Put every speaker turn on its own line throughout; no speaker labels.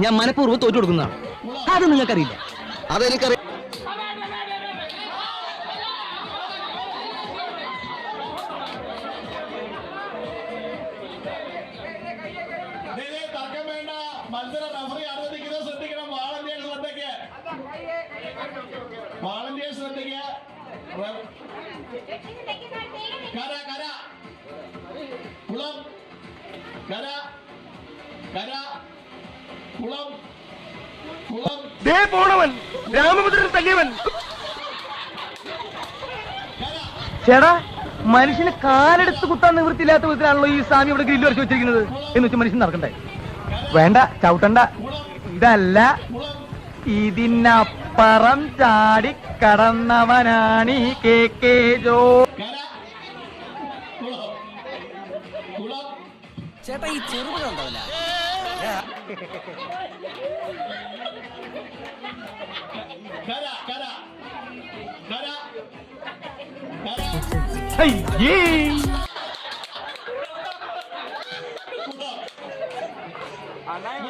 ഞാൻ മനഃപൂർവം തോറ്റു കൊടുക്കുന്നതാണ്. അത് നിങ്ങൾക്കറിയില്ല.
അതെനിക്കറിയാം.
തർക്കം വേണ്ട. മത്സരം റഫറി അനുവദിക്കുന്നത് ശ്രദ്ധിക്കണം. വാളന്റിയേഴ്സ് ശ്രദ്ധയ്ക്ക് വാളന്റിയേഴ്സ് ശ്രദ്ധയ്ക്ക് കര കര. കുളം. കര കര. കുളം. കുളം.
ദേ പോണവൻ. രാമഭദ്രൻ തല്ലിയവൻ. ചേടാ മനുഷ്യന് കാലെടുത്ത് കുത്താൻ നിവൃത്തിയില്ലാത്ത വിധത്തിലാണല്ലോ ഈ സ്വാമി ഇവിടെ ഗ്രില്ല് വരച്ച് വെച്ചിരിക്കുന്നത്. എന്ന് വെച്ച് മനുഷ്യൻ നടക്കണ്ടേ? വേണ്ട ചവിട്ടണ്ട. ഇതല്ല. ഇതിനപ്പുറം ചാടി കടന്നവനാണ് ഈ കെ കെ ജോ.
ചേട്ടാ ഈ ചെറുപഴം ഉണ്ടാവില്ല
കര കര
അയ്യേ
കുളം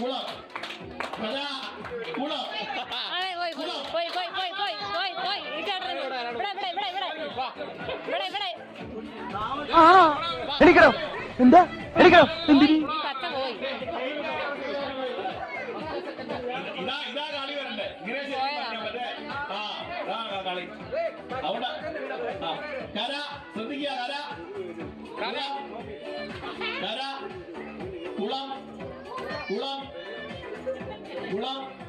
കുളം കുളം
പോയി പോയി പോയി പോയി പോയി പോയി പോയി ഇവിടെ ഇവിടെ ഇവിടെ ഇവിടെ ഇവിടെ. ഇവിടെ
ആണോ എടുക്കണോ എന്താ? എടുക്കണോ എന്തിരി
പച്ച പോയി.
ഇതാ ഇതാ കളി വരണ്ടേ. ഇങ്ങനെ കളി. അവിടെ. കര ശ്രദ്ധിക്കുക കര. കര. 怎么了。怎